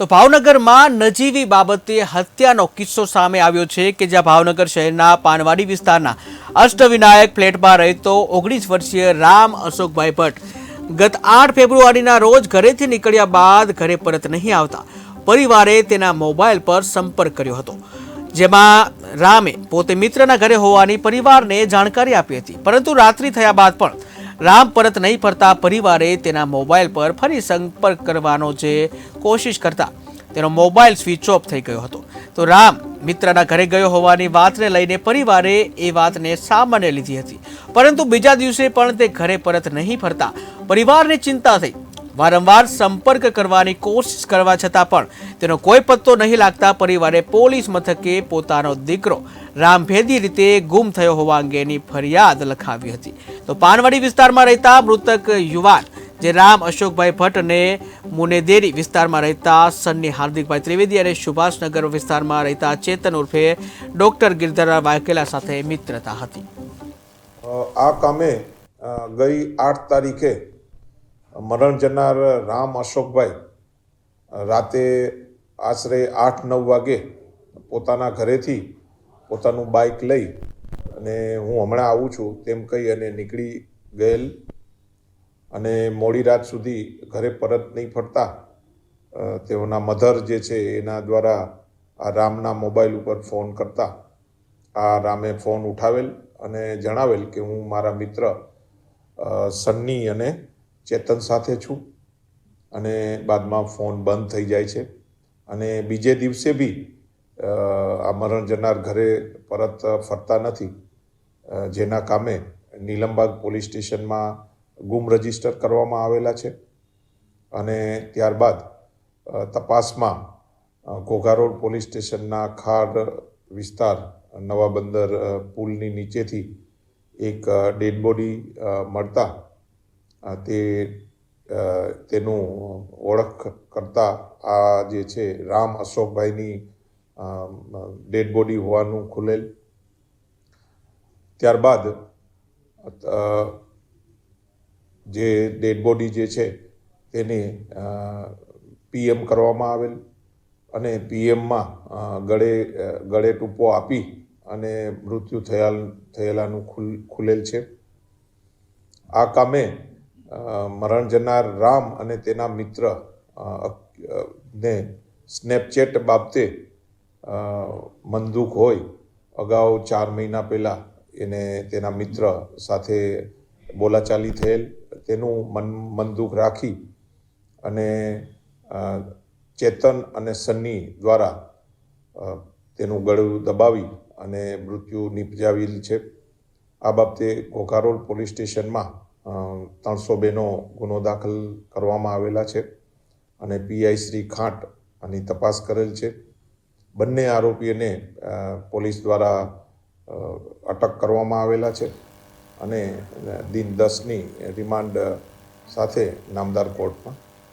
તો ભાવનગરમાં નજીવી બાબતે હત્યાનો કિસ્સો સામે આવ્યો છે કે જ્યાં ભાવનગર શહેરના પાનવાડી વિસ્તારના અષ્ટવિનાયક ફ્લેટમાં રહેતો ઓગણીસ વર્ષીય રામ અશોકભાઈ ભટ્ટ ગત આઠ ફેબ્રુઆરીના રોજ ઘરેથી નીકળ્યા બાદ ઘરે પરત નહીં આવતા. પરિવારે તેના મોબાઈલ પર સંપર્ક કર્યો હતો. જેમાં રામે પોતે મિત્રના ઘરે હોવાની પરિવારને જાણકારી આપી હતી. પરંતુ રાત્રિ થયા બાદ પણ રામ પરત નહીં ફરતા પરિવારે તેના મોબાઈલ પર ફરી સંપર્ક કરવાનો જે કોશિશ કરતા. તેનો મોબાઈલ સ્વિચ ઓફ થઈ ગયો હતો. તો રામ મિત્રના ઘરે ગયો હોવાની વાતને લઈને પરિવારે એ વાતને સામાન્ય લીધી હતી. પરંતુ બીજા દિવસે પણ તે ઘરે પરત નહીં ફરતા. પરિવારને ચિંતા થઈ. વારંવાર સંપર્ક કરવાની કોશિશ કરવા છતાં પણ તેનો કોઈ પત્તો નહીં લાગતા પરિવારે પોલીસ મથકે પોતાનો દીકરો રામભેદી રીતે ગુમ થયો હોવા અંગેની ફરિયાદ લખાવી હતી. તો પાનવાડી વિસ્તારમાં રહેતા મૃતક યુવાન જે રામ અશોકભાઈ ભટ્ટ અને મુનેદેરી વિસ્તારમાં રહેતા સન્ની હાર્દિકભાઈ ત્રિવેદી અને સુભાષનગર વિસ્તારમાં રહેતા ચેતન ઉર્ફે ડોક્ટર ગિરધરરાવ વાઘેલા સાથે મિત્રતા હતી. આ કામે ગઈ આઠ તારીખે મરણ જનાર રામ અશોકભાઈ રાતે આશરે આઠ નવ વાગે પોતાના ઘરેથી પોતાનું બાઇક લઈ અને હું હમણાં આવું છું, તેમ કહી અને નીકળી ગયેલ. અને મોડી રાત સુધી ઘરે પરત નહીં ફરતા. તેઓના મધર જે છે, એના દ્વારા આ રામના મોબાઈલ ઉપર ફોન કરતા. આ રામે ફોન ઉઠાવેલ અને જણાવેલ કે હું મારા મિત્ર સન્ની અને ચેતન સાથે છું. અને બાદમાં ફોન બંધ થઈ જાય છે. અને બીજે દિવસે બી આ મરણ જનાર ઘરે પરત ફરતા નથી. જેના કામે નીલમબાગ પોલીસ સ્ટેશનમાં ગુમ રજિસ્ટર કરવામાં આવેલા છે. અને ત્યારબાદ તપાસમાં ઘોઘારોડ ઘોઘા રોડ પોલીસ સ્ટેશનના ખાડ વિસ્તાર, નવા બંદર પુલની નીચેથી એક ડેડ બોડી મળતા તે તેનું ઓળખ કરતા આ જે છે રામ અશોકભાઈની ડેડ બોડી હોવાનું ખુલેલ. ત્યારબાદ જે ડેડ બોડી જે છે, તેને પીએમ કરવામાં આવેલ અને પીએમમાં ગળે ગળે ટૂંપો આપી અને મૃત્યુ થયા થયેલાનું ખુલ, ખુલેલ છે. આ કામે મરણ જનાર રામ અને તેના મિત્ર ને સ્નેપચેટ બાબતે મનદુખ હોય, અગાઉ ચાર મહિના પહેલાં એને તેના મિત્ર સાથે બોલાચાલી થયેલ, તેનું મન મનદુખ રાખી અને ચેતન અને સન્ની દ્વારા તેનું ગળું દબાવી અને મૃત્યુ નિપજાવેલ છે. આ બાબતે ઘોઘારોડ પોલીસ સ્ટેશનમાં ત્રણસો બેનો ગુનો દાખલ કરવામાં આવેલા છે અને પીઆઈ શ્રી ખાંટ આની તપાસ કરેલ છે. બંને આરોપીઓને પોલીસ દ્વારા અટક કરવામાં આવેલા છે અને દિન દસની રિમાન્ડ સાથે નામદાર કોર્ટમાં